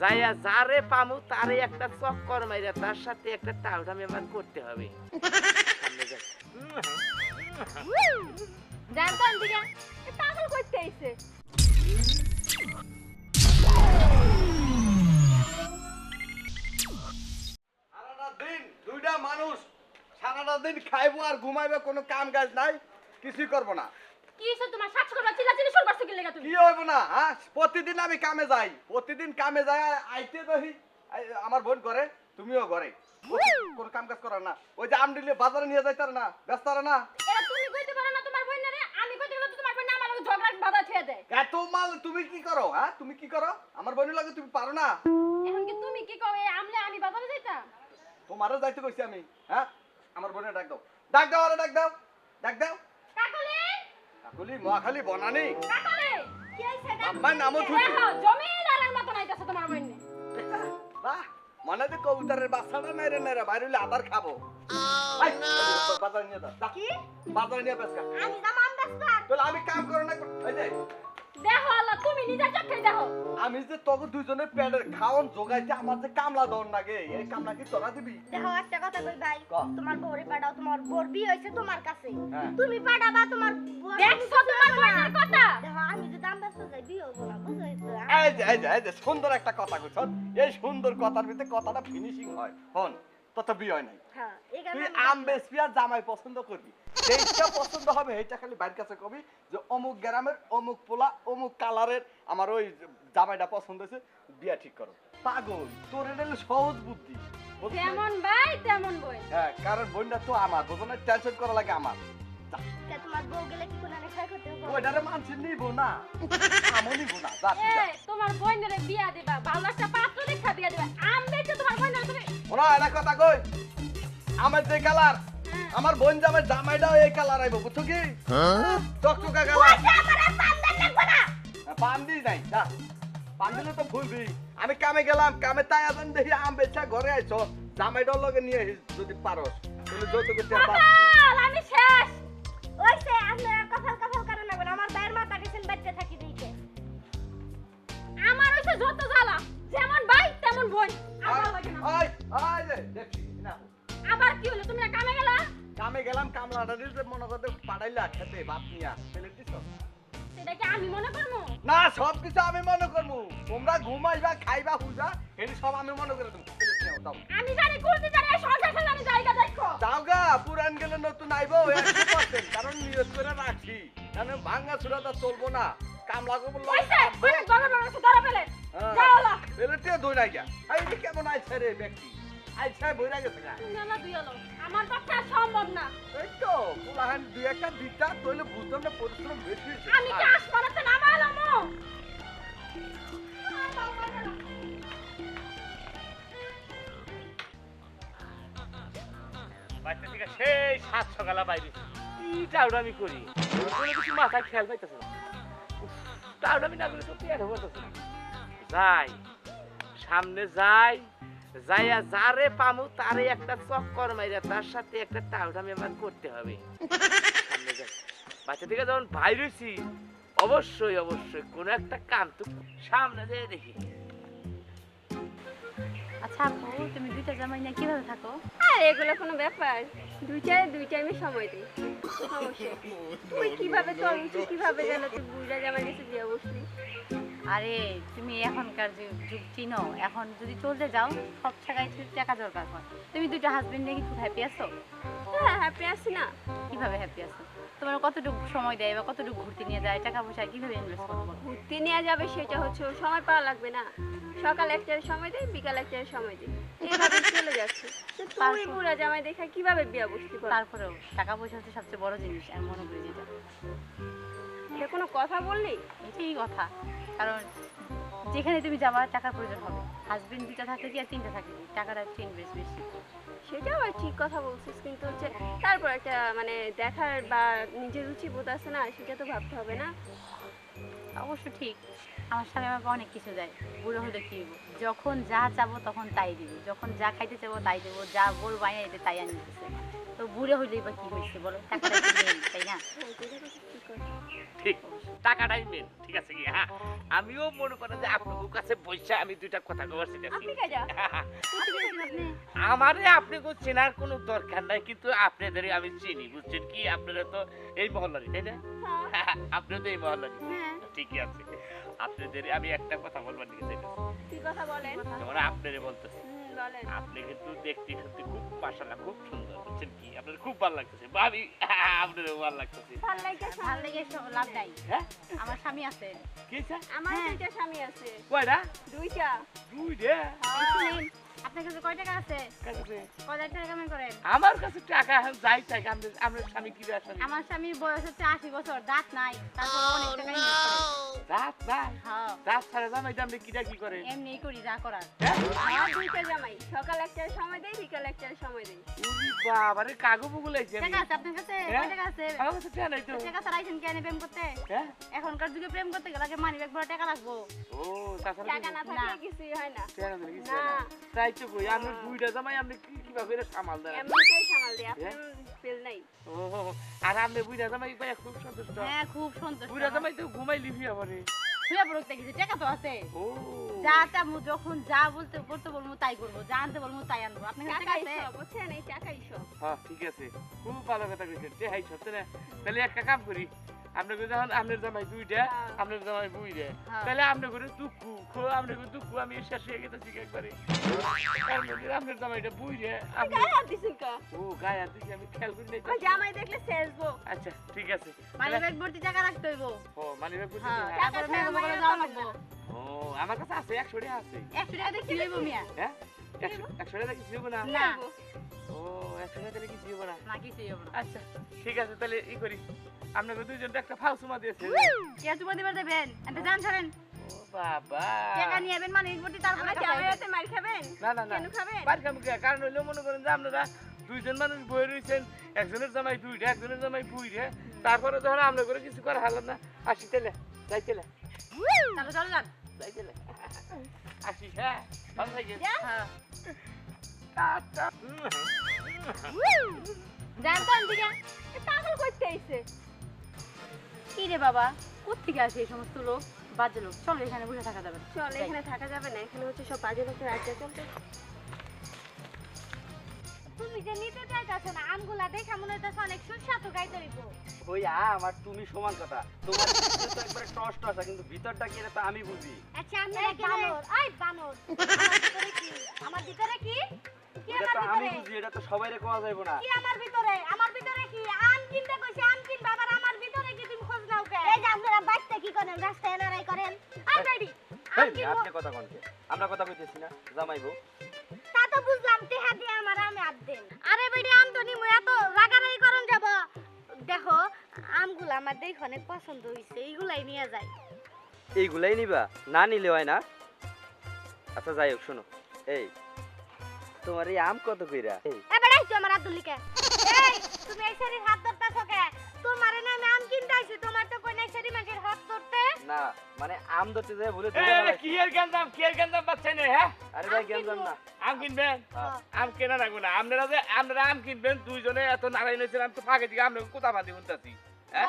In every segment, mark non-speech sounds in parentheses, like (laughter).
যাইয়া যারে পামু তারে একটা চক্কর মাইরা তার সাথে একটা টাউটা মেম্বার করতে হবে। সামনে যাই। পাগল করতে আইছে। দিন দুইটা মানুষ সারাটা দিন খাইবো আর ঘুমাইবে কোনো কাম কাজ নাই কিছুই করব না। কি হইছে তোমার? শাশুড়ি করবা চিল্লা শুরু করছ কি লাগা তুমি? কি হইব না হ্যাঁ? প্রতিদিন আমি কামে যাই প্রতিদিন কামে যাই আইতে আই- আমার বোন করে তুমিও ঘরে। কোনো কাম কাজ করার না। ওই যে আমডিলে বাজারে নিয়ে যাইতার না ব্যস্ত না। এটা তুমি কইতে পারো না তোমার বোন রে আমি কইতে গেলে তোমার বোন আমার লগে ঝগড়া বাধা ছেড়ে দেয়। এত মাল তুমি কি করো হ্যাঁ? তুমি কি করো? আমার বোনের লাগে তুমি পারো না। এখন কি তুমি কি কও এই আমলে আমি বাজারে যাইতাম? তোমারও যাইতে কইছি আমি হ্যাঁ? আমার বোনের ডাক দাও। ডাক দাও আরে ডাক দাও। ডাক দাও। কাকুলি মহাখালী বনানি? কাকলি কি হইছে আম্মার নামও। দেখো জমিদারের মত আইতাছে তোমার বোন বাহ মনে যে কবুতরের বাচ্চাটা নাই রে নাই রে বাইরে আদার খাব। বাজারে নিয়ে দাও কি? বাজার নিয়ে বেসকা আমি দাম তোলা আমি কাম করো না। এই যে। দেখো আল্লাহ তুমি নিজের চোখে দেখো। আমি যে তোকে দুইজনের পেটের খাওয়ান জোগাইতে আমার যে কামলা দন লাগে এই কামলা কি তোরা দিবি? দেখো একটা কথা কই ভাই তোমার বউরে পাঠাও তোমার বউর বিয়ে হয়েছে তোমার কাছে। হ্যাঁ। তুমি পাঠাবা তোমার দেখছ তোমার বোনের কথা? দেখো আমি যদি দাম ব্যস্ত যাই বিয়ে হব না বুঝছ? তো? এই যে এই যে এই যে সুন্দর একটা কথা কইছ এই সুন্দর কথার ভিতরে কথাটা ফিনিশিং হয়। হন। তত বিয়ে হয় নাই। হ্যাঁ এই তুই আম বেচবি আর জামাই পছন্দ করবি। যেটা পছন্দ হবে এইটা খালি বাইর কাছে কবি যে অমুক গ্রামের অমুক পোলা অমুক কালারের আমার ওই জামাইটা পছন্দ হয়েছে বিয়া ঠিক করো। পাগল তোর এটা সহজ বুদ্ধি। যেমন ভাই তেমন বই। হ্যাঁ কারণ বোনটা তো আমার বুঝো না টেনশন করা লাগে আমার। তোমার বউ গেলে কি কোনো ক্ষয় করতে হবে ওইটারে মানছি নিব না। আমও নিব না তোমার বোনের বিয়া দিবা ভালো একটা ওরা কথা কই? আমার যে কালার আমার বোন জামাই জামাইটাও এই কালার আইব বুঝছ কি? টকটকা কালার। হ্যাঁ, পান দিই নাই যা। পান দিলে তো ভুলবি আমি কামে গেলাম কামে তাই আছেন দেখি আম বেচা ঘরে আইছ। জামাইটার লগে নিয়ে আইস যদি পারস। আমি শেষ। ওইছে আপনারা না। আমার মাথা গেছেন থাকি আমার হইছে যত জ্বালা। যেমন ভাই তেমন বোন। আমার লাগে না। আই রে দেখছি না। আবার কি হলো? তুমি কামে গেলা? কামে গেলাম কামলাটা দিতে মনে করতে পাঠাইলা খেতে ভাত নিয়া ফেলে দিছ? সেটা কি আমি মনে করব? না সব কিছু আমি মনে করব। তোমরা ঘুমাইবা খাইবা হুজা এটি সব আমি মনে করে দেবো। দাও আমি জানি কোন জানি সংসার ফেলে জায়গা দেখো যাও গা পুরান গেলে নতুন আইবো একশো পার্সেন্ট কারণ নিয়োগ করে রাখছি। কারণ ভাঙ্গা চূড়াটা চলবো না। কামলা করব কইছে অনেক বড় বড় আছে ফেলে। হ্যাঁ। যাও লা ফেলে তে দই নাই গা। এই কেমন আইছে রে ব্যক্তি? আইছে বইরা গেছে গা তুমি না দুই আমার পক্ষে সম্ভব না। এই তো পুলাহান দুই একটা দিকটা তৈলে বুঝতাম না পরিশ্রম বেশি হয়েছে। আমি কি আসমানাতে নামালাম বাচ্চা থেকে সেই সাত সকালে বাইরে। কি টাউটা আমি করি? কোনো কিছু মাথায় খেয়াল পাইতেছে না। আমি না করলে তো হব যাই সামনে যাই। যাইয়া যারে পামু তারে একটা চক্কর মাইরা তার সাথে একটা টাউটা মেম্বার করতে হবে। বাচ্চা থেকে যখন বাইর হইছি অবশ্যই অবশ্যই কোনো একটা কাম তো সামনে যেয়ে দেখি। আচ্ছা আপু তুমি দুইটা জামাই নিয়ে কীভাবে থাকো? আর এগুলো কোনো ব্যাপার। দুইটায় দুই টাইমে সময় দিই। সমস্যা। কি? তুই কীভাবে চলছিস কীভাবে যেন তুই বুড়া জামাই কাছে দিয়ে বসলি আরে তুমি এখনকার যুগ চিনো। এখন যদি চলতে যাও সব জায়গায় টাকা দরকার হয়। তুমি দুইটা হাজবেন্ড নিয়ে কি খুব হ্যাপি আছো? হ্যাঁ হ্যাপি আছি না। কীভাবে হ্যাপি আছো? তোমার কতটুকু সময় দেয় বা কতটুকু ঘুরতে নিয়ে যায় টাকা পয়সা কীভাবে ইনভেস্ট করব? ঘুরতে নিয়ে যাবে সেটা হচ্ছে সময় পাওয়া লাগবে না। সকাল একটার সময় দেয় বিকাল একটার সময় এইভাবে চলে যাচ্ছে? বুড়া জামাই দেখা কীভাবে বিয়া বসতে পার? তারপরেও টাকা পয়সা হচ্ছে সবচেয়ে বড় জিনিস আমি মনে করি যেটা। এটা কোনো কথা বললি? এটাই কথা। কারণ যেখানে তুমি যাবা টাকার প্রয়োজন হবে। হাজবেন্ড দুটা থাকলে কি আর তিনটা থাকলে কি টাকাটা একটু ইনভেস্ট বেশি। সেটাও আর ঠিক কথা বলছিস কিন্তু হচ্ছে তারপর একটা মানে দেখার বা নিজের রুচি বোধ আছে না সেটা তো ভাবতে হবে না। অবশ্য ঠিক। আমার স্বামী আমাকে অনেক কিছু দেয়। বুড়ো হলে কি যখন যা চাবো তখন তাই দিব। যখন যা খাইতে চাবো তাই দেবো। যা বলব আইনা তাই আনি তো তো বুড়ে হইলেই বা কি হয়েছে বলো? টাকাটা তো নেই, তাই না? ঠিক টাকাটাই মেন ঠিক আছে কি? হ্যাঁ আমিও মনে করেন যে আপনার কাছে বসে আমি দুইটা কথা কবার আপনি কাজা? আপনি আমারে চেনার কোনো দরকার নাই কিন্তু আপনাদের আমি চিনি বুঝছেন কি? আপনারা তো এই মহল্লারই তাই না? (laughs) আপনি তো এই মহল্লারই। হ্যাঁ। ঠিকই আছে। আপনাদের আমি একটা কথা বলবার দিকে চাইতেছি কি কথা বলেন? আপনারে বলতেছি। বলেন। আপনি কিন্তু দেখতে সত্যি খুব মাশাআল্লাহ খুব সুন্দর। বুঝছেন কি? আপনার খুব ভালো লাগতেছে। ভাবি (laughs) আপনারও ভালো লাগতেছে। ভালো লাগে ভালো লাগে সব লাভ নাই। হ্যাঁ? আমার স্বামী আছে। কি স্যার? আমার হ্যাঁ। দুইটা স্বামী আছে। কয়টা? দুইটা। দুইটা? শুনেন, আপনার কাছে কয় টাকা আছে? কাছে কয় হাজার টাকা কামাই করেন? আমার কাছে টাকা যাই চাই আমরা স্বামী কি আমার স্বামীর বয়স হচ্ছে আশি বছর দাঁত নাই তারপর অনেক টাকা ইনভেস্ট নাই? হ্যাঁ। রাত সারা জামাই দাম কিটা কি করে এমনি করি যা করার। হ্যাঁ? আমার দুইটা জামাই সকাল একটার সময় দেয় বিকাল একটার সময় দেয় উরি বাবা বুগুল আইছে টাকা আছে আপনার কাছে? হ্যাঁ? কয় টাকা আছে? আমার কাছে টাকা নাই তো। টাকা ছাড়া কেন প্রেম করতে? এখনকার যুগে প্রেম করতে গেলে মানি ব্যাগ টাকা লাগবো। ও টাকা না না। থাকলে কিছুই হয় না। কিছু না। না। তাই তো কই আমরা দুইটা জামাই আমরা কি কীভাবে করে সামাল দেয়? এমনিতেই সামাল দেয় হ্যাঁ? আপনার ফেল নাই? ও আর আমরা বুইরা জামাই পাই খুব সন্তুষ্ট। হ্যাঁ খুব সন্তুষ্ট। বুইরা জামাই তো ঘুমাই লিবি আমারে। শুয়ে পড়তে কিছু টাকা তো আছে। ও। যা চামু যখন যা বলতে করতে বলব তাই করব যা আনতে বলব তাই আনব। আপনার কাছে টাকা আছে? বুঝছেন? এই টাকাই সব হ্যাঁ ঠিক আছে। খুব ভালো কথা কইছেন। তে হাই সত্যি না। তাহলে একটা কাম করি আপনাকে যখন আপনার জামাই দুইটা হ্যাঁ। আপনার জামাই বুইরে। হ্যাঁ। তাহলে আপনি করে দুঃখু খো আপনি করে দুঃখু আমি শেষ হয়ে গেছি একবারে? আপনার জামাইটা বুইরে কা? ও গায়ে হাত আমি খেয়াল করি নাই জামাই দেখলে সেজবো। আচ্ছা ঠিক আছে। মানি ব্যাগ ভর্তি টাকা রাখতে হইব। ও মানে বুঝছি হ্যাঁ টাকা লাগবো। ও আমার কাছে আছে একশো টাকা আছে। একশো টাকা দিয়ে কি লইব মিয়া। হ্যাঁ? একশো একশো টাকা কিছু হব না? না। ও একশো টাকা দিলে কিছু হব না। না কিছুই হব না। আচ্ছা ঠিক আছে তাহলে ই করি। আপনাকে দুইজন একটা ফাউসুমা দিয়েছে। কে চুপা দিবার দেবেন? এতে জান ছাড়েন। ও বাবা। টাকা নিয়ে যাবেন মানি তারপরে মার খাবেন? না না না। কেন খাবেন? বাড়ি কাম কারণ হইলেও মনে করেন যে আপনারা দুইজন মানুষ বই একজনের জামাই দুইটা একজনের জামাই বুইরে তারপরে যখন আমরা করে কিছু করা হালাম না। আসি তেলে যাই তেলে তাহলে চলো যান। যাই তেলে আসি হ্যাঁ ভালো থাকেন। হ্যাঁ। টাটা। যান তো পাগল করতে আইছে। কি রে বাবা? কোথেকে আসে এই সমস্ত লোক? বাজে লোক। চলো এখানে বসে থাকা যাবে না। চল যাই। এখানে থাকা যাবে না। এখানে হচ্ছে সব বাজে লোকের আড্ডা চলতে তুমি যে নিতে চাইতাছো না আমগুলা দেখে মনে হইতাছে অনেক সুস্বাদু গাইতে হইব। ওই আমার তুমি সমান কথা। তোমার ভিতরে তো একবারে টস টস কিন্তু ভিতরটা কি এটা তো আমি বুঝি। আচ্ছা আমরা বানর আই বানর। আমার ভিতরে কি? আমার ভিতরে কি? কি এটা আমার আমি ভিতরে? বুঝি এটা তো সবাইরে কোয়া যাইব না। কি আমার ভিতরে? আমার ভিতরে কি? আম কিনতে কইছে বাইতে রাস্তায় এনারাই করেন। আই বাইডি আম এই, কিনবো আপনি কথা কনকে আমরা কথা কইতেছি না জামাই বউ। তা তো বুঝলাম টেহা দিয়ে আমার আমে আদ দেন। আরে বেডি আম তো রাগারাগি করন যাব। দেখো আমগুলো আমার দেখে অনেক পছন্দ হইছে এইগুলাই নিয়ে যাই। এইগুলাই নিবা? না নিলে হয় না? আচ্ছা যাই হোক শোনো। এই তোমার এই আম কত কইরা? এবারে তুই আমার হাত এই তুমি এই শাড়ির হাত ধরতাছো কে? তোমার না আম কিনতে আইছি তোমার তো কই নাই শাড়ি মাঝের হাত ধরতে। না মানে আম ধরতে যায় ফেলাইছি। কি এর গেন্দাম কি এর গেন্দাম পাচ্ছেন হ্যাঁ? আরে ভাই গেঞ্জাম না। আম কিনবেন? হ্যাঁ। আম কেনা লাগবে না। আপনারা যে আপনারা আম কিনবেন দুইজনে এত নারাই নইছেন আমি তো ফাঁকে দিকে আমরা কোথা বাঁধি হ্যাঁ?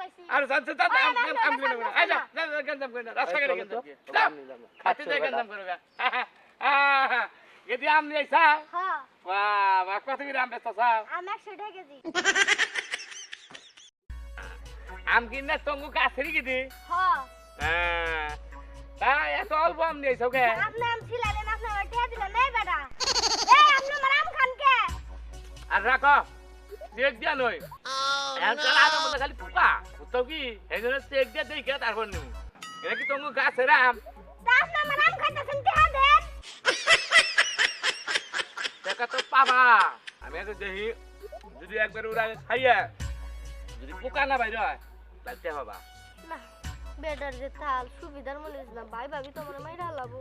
আইছি। আর জানছে তা আম আম না, আম না, কিনে না, আই যা যা গেন্দাম করে রাস্তা করে গেন্দাম তোমরা আম নিলাম না। খাতে খাচ্ছো গেন্দাম করে এদি আম নিয়ে আইসা? হ্যাঁ। বাহ বাহ কত করে আম বেচা আম 100 টাকা কেজি। (laughs) আম কিনে তঙ্গু গাছেরই কি দি। হ্যাঁ। হ্যাঁ। তা এত অল্প আম নিয়ে আইসাও কে আপনি আম ছিলালেন আপনি টেহা দিলেন এই বেড়া (laughs) এই আপনি আমার আম খান কে? আর রাখো চেক দিয়া নই এখন তাহলে আমার মধ্যে খালি পোকা বুঝতো কি? এই জন্য চেক দিয়ে দেখে তারপর নেব। এটা কি তঙ্গু গাছের আম? তা আপনি আমার আম খাইতেছেন টেহা দেন। দেখা তো পাবা। আমি আগে দেখি। যদি একবার ওরা খাইয়া যদি পোকা না বাইর হয়। তাহলে পাবা না বেডার যে তাল সুবিধার মনে না ভাই ভাবি তোমার মাইরা লাবো।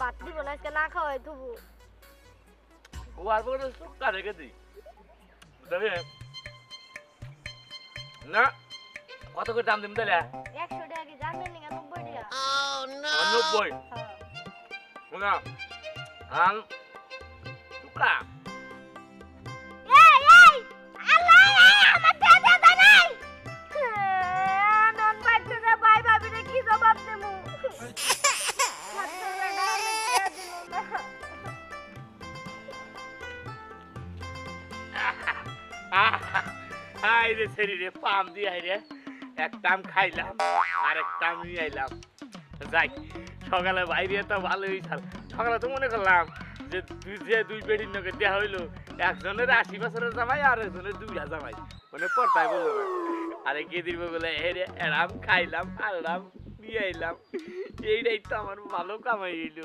বাদ দিব না আজকে না খাওয়াই তবু ও আর বলে সুক্কা রেখে দিই। বুঝতে না কত করে দাম দিম তাহলে একশো টাকা কি জানবেন না নব্বই টাকা। নব্বই? শোনা আম টুকরা। শরীরে পাম দিয়ে হাই রে এক টাম খাইলাম আর এক টাম নিয়ে আইলাম। যাই, সকালে বাইরে তো ভালোই ছাল। সকালে তো মনে করলাম যে দুই যে দুই বেডির নকে দেওয়া হইল, একজনের আশি বছরের জামাই আর একজনের দুইটা জামাই। মানে পড়তাই বলল আরে গেদির বলে হেরে এরাম খাইলাম আরাম নিয়ে আইলাম। এইটাই তো আমার ভালো কামাই হইল।